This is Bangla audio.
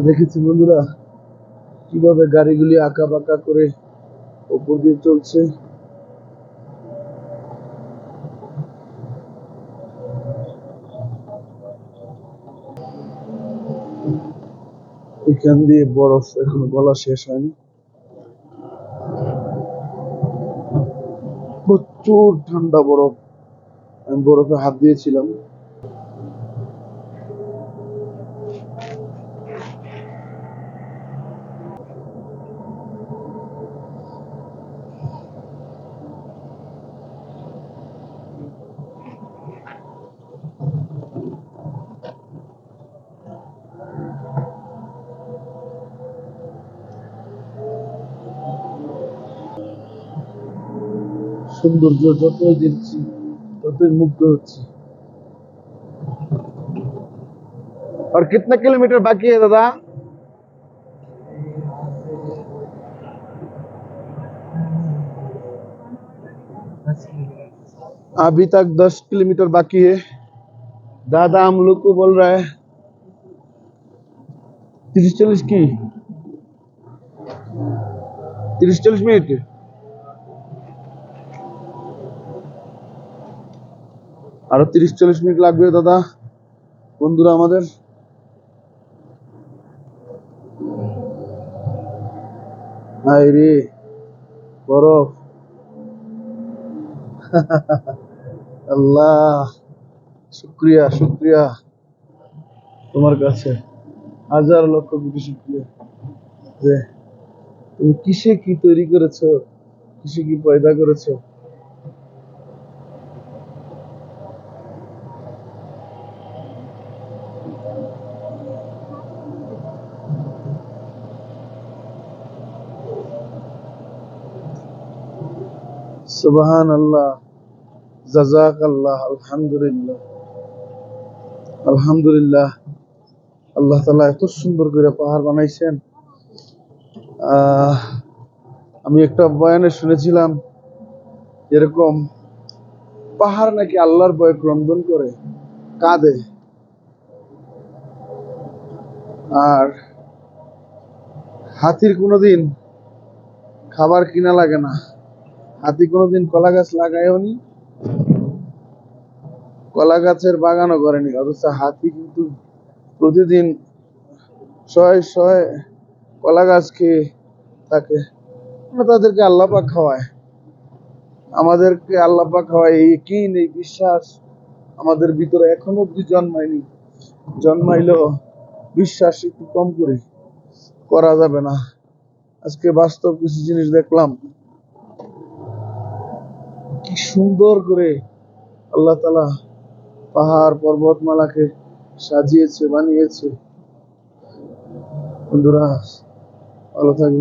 দেখেছি বন্ধুরা, কীভাবে গাড়িগুলি আঁকা বাঁকা করে ওপর দিয়ে চলছে। এখান দিয়ে বরফ এখনও গলা শেষ হয়নি। প্রচুর ঠান্ডা বরফ। আমি বরফে হাত দিয়েছিলাম। সৌন্দর্য যতই দেখছি ততই মুগ্ধ হচ্ছি और कितना किलोमीटर बाकी है दादा अभी तक दस किलोमीटर बाकी है दादा हम लोग को बोल रहा है তিরিশ চল্লিশ কি তিরিশ চল্লিশ মিনিট আরও তিরিশ, চল্লিশ মিনিট লাগবে দাদা, বন্ধুরা আমাদের। রে, বরফ। আল্লাহ, শুক্রিয়া শুক্রিয়া। তোমার কাছে হাজার লক্ষ কোটি শুক্রিয়া। যে তুমি কিসে কি তৈরি করেছ? কিসে কি পয়দা করেছ? সুবহান আল্লাহ আলহামদুলিল্লাহ। আলহামদুলিল্লাহ, আল্লাহ তালা এত সুন্দর করে পাহাড় বানাইছেন। আমি একটা বয়ানে শুনেছিলাম, এরকম পাহাড় নাকি আল্লাহর ভয়ে ক্রন্দন করে, কাঁদে। আর হাতির কোনোদিন খাবার কিনা লাগে না। হাতি কোনোদিন কলা গাছ লাগায়ও নি কলা গাছের বাগানও করেনি, অথচ হাতি কিন্তু প্রতিদিন শয়ে শয়ে কলা গাছ খেয়ে থাকে। তাদেরকে আল্লাহ পাক খাওয়ায় আমাদেরকে আল্লাহ পাক খাওয়ায় এই কি নেই, বিশ্বাস। আমাদের ভিতরে এখনও অব্দি জন্মায়নি। জন্মাইলেও বিশ্বাস একটু কম করে করা যাবে না। আজকে বাস্তব কিছু জিনিস দেখলাম। কি সুন্দর করে আল্লাহ তালা পাহাড় পর্বতমালাকে সাজিয়েছে বানিয়েছে। বন্ধুরা ভালো থাকবেন।